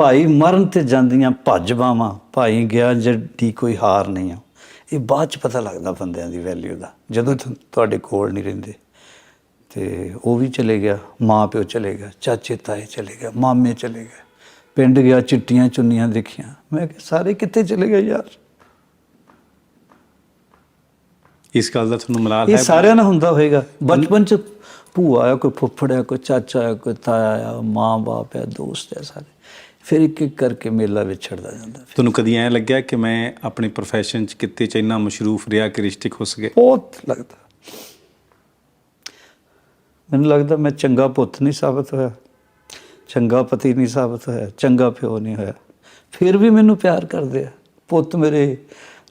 ਭਾਈ ਮਰਨ ਤੇ ਜਾਂਦੀਆਂ ਭੱਜ ਬਾਵਾਂ ਭਾਈ ਗਿਆ ਜੱਡੀ ਕੋਈ ਹਾਰ ਨਹੀਂ ਆ। ਇਹ ਬਾਅਦ ਚ ਪਤਾ ਲੱਗਦਾ ਬੰਦਿਆਂ ਦੀ ਵੈਲਿਊ ਦਾ ਜਦੋਂ ਤੁਹਾਡੇ ਕੋਲ ਨਹੀਂ ਰਹਿੰਦੇ। ਤੇ ਉਹ ਵੀ ਚਲੇ ਗਿਆ ਮਾਂ ਪਿਓ ਚਲੇ ਗਿਆ ਚਾਚੇ ਤਾਏ ਚਲੇ ਗਿਆ ਮਾਮੇ ਚਲੇ ਗਏ। ਪਿੰਡ ਗਿਆ ਚਿੱਟੀਆਂ ਚੁੰਨੀਆਂ ਦੇਖੀਆਂ। ਮੈਂ ਕਿਹਾ ਸਾਰੇ ਕਿੱਥੇ ਚਲੇ ਗਏ ਯਾਰ? ਇਸ ਗੱਲ ਦਾ ਤੁਹਾਨੂੰ ਮਲਾਲ ਇਹ ਹੈ ਸਾਰਿਆਂ ਨਾਲ ਹੁੰਦਾ ਹੋਏਗਾ। ਬਚਪਨ ਚ ਭੂਆ ਆ ਕੋਈ ਫੁੱਫੜ ਆ ਕੋਈ ਚਾਚਾ ਆ ਕੋਈ ਤਾਇਆ ਆ ਮਾਂ ਬਾਪ ਆ ਦੋਸਤ ਆ ਸਾਰੇ। ਫਿਰ ਇੱਕ ਇੱਕ ਕਰਕੇ ਮੇਲਾ ਵਿਛੜਦਾ ਜਾਂਦਾ ਤੁਹਾਨੂੰ ਕਦੀ ਐਂ ਲੱਗਿਆ ਕਿ ਮੈਂ ਆਪਣੇ profession 'ਚ ਕਿਤੇ 'ਚ ਇੰਨਾ ਮਸ਼ਰੂਫ ਰਿਹਾ ਕਿ ਰਿਸ਼ਤਿਕ ਹੋ ਸਕੇ ਬਹੁਤ ਲੱਗਦਾ। ਮੈਨੂੰ ਲੱਗਦਾ ਮੈਂ ਚੰਗਾ ਪੁੱਤ ਨਹੀਂ ਸਾਬਤ ਹੋਇਆ। ਚੰਗਾ ਪਤੀ ਨਹੀਂ ਸਾਬਤ ਹੋਇਆ। ਚੰਗਾ ਪਿਓ ਨਹੀਂ ਹੋਇਆ। ਫਿਰ ਵੀ ਮੈਨੂੰ ਪਿਆਰ ਕਰਦੇ ਆ। ਪੁੱਤ ਮੇਰੇ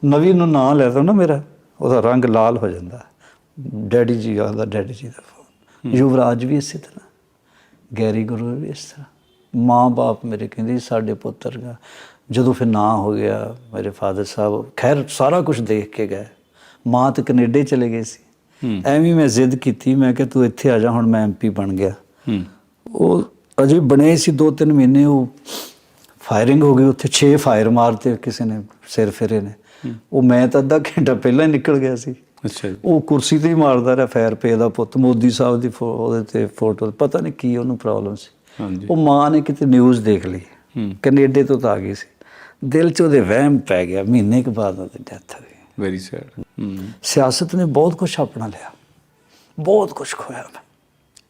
ਨਵੀਂ ਨੂੰ ਨਾਂ ਲੈ ਦੋ ਨਾ ਮੇਰਾ ਉਹਦਾ ਰੰਗ ਲਾਲ ਹੋ ਜਾਂਦਾ। ਡੈਡੀ ਜੀ ਆਦਾ ਡੈਡੀ ਜੀ ਦਾ ਫੋਨ ਯੁਵਰਾਜ ਵੀ ਇਸੇ ਤਰ੍ਹਾਂ। ਗੈਰੀ ਗੁਰੂ ਵੀ ਇਸ ਤਰ੍ਹਾਂ। ਮਾਂ ਬਾਪ ਮੇਰੇ ਕਹਿੰਦੇ ਸਾਡੇ ਪੁੱਤਰ ਦਾ ਜਦੋਂ ਫਿਰ ਨਾਂ ਹੋ ਗਿਆ ਮੇਰੇ ਫਾਦਰ ਸਾਹਿਬ ਖੈਰ ਸਾਰਾ ਕੁਝ ਦੇਖ ਕੇ ਗਏ। ਮਾਂ ਤੇ ਕੈਨੇਡਾ ਚਲੇ ਗਏ ਸੀ। ਐਵੇਂ ਮੈਂ ਜ਼ਿੱਦ ਕੀਤੀ ਮੈਂ ਕਿ ਤੂੰ ਇੱਥੇ ਆ ਜਾ ਹੁਣ ਮੈਂ ਐਮਪੀ ਬਣ ਗਿਆ। ਉਹ ਅਜੇ ਬਣੇ ਸੀ 2-3 ਮਹੀਨੇ ਉਹ ਫਾਇਰਿੰਗ ਹੋ ਗਈ ਉੱਥੇ 6 ਫਾਇਰ ਮਾਰਤੇ ਕਿਸੇ ਨੇ ਸਿਰ ਫਿਰੇ ਨੇ। ਉਹ ਮੈਂ ਤਾਂ ਅੱਧਾ ਘੰਟਾ ਪਹਿਲਾਂ ਹੀ ਨਿਕਲ ਗਿਆ ਸੀ। ਅੱਛਾ ਉਹ ਕੁਰਸੀ ਤੇ ਹੀ ਮਾਰਦਾ ਰਿਹਾ ਫਾਇਰ ਪੇ ਦਾ ਪੁੱਤ ਮੋਦੀ ਸਾਹਿਬ ਦੀ ਉਹਦੇ ਤੇ ਫੋਟੋ ਪਤਾ ਨਹੀਂ ਕੀ ਉਹਨੂੰ ਪ੍ਰੋਬਲਮ ਸੀ। ਉਹ ਮਾਂ ਨੇ ਕਿਤੇ ਨਿਊਜ਼ ਦੇਖ ਲਈ। ਕੈਨੇਡਾ ਤੋਂ ਤਾਂ ਆ ਗਈ ਸੀ। ਦਿਲ 'ਚ ਉਹਦੇ ਵਹਿਮ ਪੈ ਗਿਆ ਮਹੀਨੇ ਕੁ ਬਾਅਦ ਉਹਦੀ ਡੈਥ ਹੋ ਗਈ। ਵੈਰੀ ਸੈਡ ਸਿਆਸਤ ਨੇ ਬਹੁਤ ਕੁਝ ਆਪਣਾ ਲਿਆ। ਬਹੁਤ ਕੁਝ ਖੋਇਆ ਮੈਂ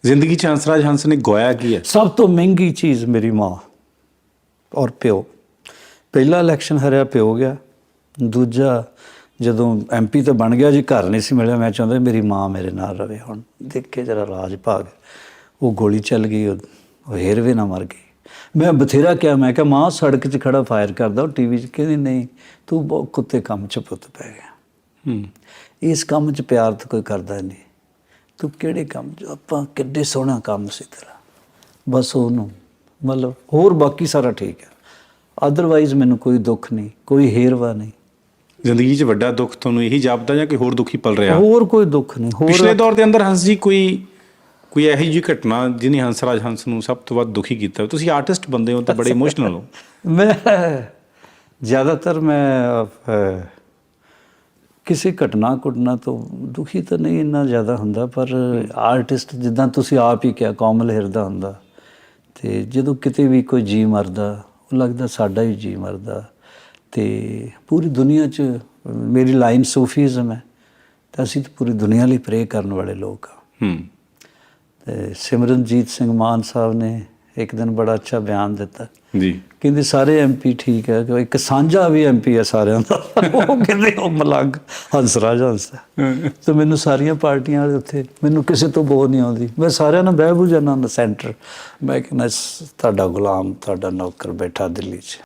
ਜ਼ਿੰਦਗੀ 'ਚ ਹੰਸਰਾਜ ਹੰਸ ਨੇ ਗੋਇਆ ਕੀ ਹੈ? ਸਭ ਤੋਂ ਮਹਿੰਗੀ ਚੀਜ਼ ਮੇਰੀ ਮਾਂ ਔਰ ਪਿਓ। ਪਹਿਲਾ ਇਲੈਕਸ਼ਨ ਹਰਿਆ ਪਿਓ ਗਿਆ। ਦੂਜਾ ਜਦੋਂ ਐਮਪੀ ਤਾਂ ਬਣ ਗਿਆ ਜੀ ਘਰ ਨਹੀਂ ਸੀ ਮਿਲਿਆ ਮੈਂ ਚਾਹੁੰਦਾ ਮੇਰੀ ਮਾਂ ਮੇਰੇ ਨਾਲ ਰਵੇ ਹੁਣ। ਦੇਖ ਕੇ ਜਰਾ ਰਾਜ ਭਾਗ। ਉਹ ਗੋਲੀ ਚੱਲ ਗਈ ਉਹ ਹੇਰਵੇ ਨਾ ਮਰ ਗਈ। ਮੈਂ ਬਥੇਰਾ ਕਿਹਾ ਮੈਂ ਕਿਹਾ ਮਾਂ ਸੜਕ 'ਚ ਖੜਾ ਫਾਇਰ ਕਰਦਾ ਉਹ ਟੀਵੀ 'ਚ ਕਹਿੰਦੀ ਨਹੀਂ ਤੂੰ ਬਹੁਤ ਕੁੱਤੇ ਕੰਮ 'ਚ ਪੁੱਤ ਪੈ ਗਿਆ। ਹੂੰ। ਇਸ ਕੰਮ 'ਚ ਪਿਆਰ ਤਾਂ ਕੋਈ ਕਰਦਾ ਨਹੀਂ। ਤੂੰ ਕਿਹੜੇ ਕੰਮ 'ਚ ਆਪਾਂ ਕਿੱਡੇ ਸੋਹਣਾ ਕੰਮ ਸੀ ਤੇਰਾ। ਬਸ ਉਹਨੂੰ ਮਤਲਬ ਹੋਰ ਬਾਕੀ ਸਾਰਾ ਠੀਕ ਹੈ। ਅਦਰਵਾਈਜ਼ ਮੈਨੂੰ ਕੋਈ ਦੁੱਖ ਨਹੀਂ ਕੋਈ ਹੇਰਵਾ ਨਹੀਂ। ਜ਼ਿੰਦਗੀ 'ਚ ਵੱਡਾ ਦੁੱਖ ਤੁਹਾਨੂੰ ਇਹੀ ਜਾਪਦਾ ਜਾਂ ਕਿ ਹੋਰ ਦੁਖੀ ਪਲ ਰਿਹਾ? ਹੋਰ ਕੋਈ ਦੁੱਖ ਨਹੀਂ ਹੋਰ ਪਿਛਲੇ ਦੌਰ ਦੇ ਅੰਦਰ ਹੰਸ ਜੀ ਕੋਈ ਕੋਈ ਇਹੋ ਜਿਹੀ ਘਟਨਾ ਜਿਹਨੇ ਹੰਸਰਾਜ ਹੰਸ ਨੂੰ ਸਭ ਤੋਂ ਵੱਧ ਦੁਖੀ ਕੀਤਾ? ਤੁਸੀਂ ਆਰਟਿਸਟ ਬੰਦੇ ਹੋ ਤਾਂ ਬੜੇ ਇਮੋਸ਼ਨਲ ਹੋ। ਮੈਂ ਜ਼ਿਆਦਾਤਰ ਮੈਂ ਕਿਸੇ ਘਟਨਾ ਘਟਨਾ ਤੋਂ ਦੁਖੀ ਤਾਂ ਨਹੀਂ ਇੰਨਾ ਜ਼ਿਆਦਾ ਹੁੰਦਾ ਪਰ ਆਰਟਿਸਟ ਜਿੱਦਾਂ ਤੁਸੀਂ ਆਪ ਹੀ ਕਿਹਾ ਕੋਮਲ ਹਿਰਦਾ ਹੁੰਦਾ। ਤੇ ਜਦੋਂ ਕਿਤੇ ਵੀ ਕੋਈ ਜੀ ਮਰਦਾ ਉਹ ਲੱਗਦਾ ਸਾਡਾ ਹੀ ਜੀ ਮਰਦਾ। ਤੇ ਪੂਰੀ ਦੁਨੀਆ 'ਚ ਮੇਰੀ ਲਾਈਨ ਸੂਫੀਜ਼ਮ ਹੈ ਤਾਂ ਅਸੀਂ ਤਾਂ ਪੂਰੀ ਦੁਨੀਆ ਲਈ ਪ੍ਰੇ ਕਰਨ ਵਾਲੇ ਲੋਕ ਹਾਂ। ਸਿਮਰਨਜੀਤ ਸਿੰਘ ਮਾਨ ਸਾਹਿਬ ਨੇ ਇੱਕ ਦਿਨ ਬੜਾ ਅੱਛਾ ਬਿਆਨ ਦਿੱਤਾ। ਜੀ। ਕਹਿੰਦੇ ਸਾਰੇ ਐਮਪੀ ਠੀਕ ਹੈ ਕਿ ਇੱਕ ਸਾਂਝਾ ਵੀ ਐਮਪੀ ਹੈ ਸਾਰਿਆਂ ਦਾ। ਉਹ ਕਹਿੰਦੇ ਉਹ ਮਲੰਗ ਹੰਸਰਾਜ ਹੰਸ। ਤੇ ਮੈਨੂੰ ਸਾਰੀਆਂ ਪਾਰਟੀਆਂ ਵਾਲੇ ਉੱਥੇ ਮੈਨੂੰ ਕਿਸੇ ਤੋਂ ਬੋਝ ਨਹੀਂ ਆਉਂਦੀ। ਮੈਂ ਸਾਰਿਆਂ ਨਾਲ ਬਹਿ ਬੂ ਜਾਣਾ ਸੈਂਟਰ ਮੈਂ ਸ- ਤੁਹਾਡਾ ਗੁਲਾਮ ਤੁਹਾਡਾ ਨੌਕਰ ਬੈਠਾ ਦਿੱਲੀ 'ਚ।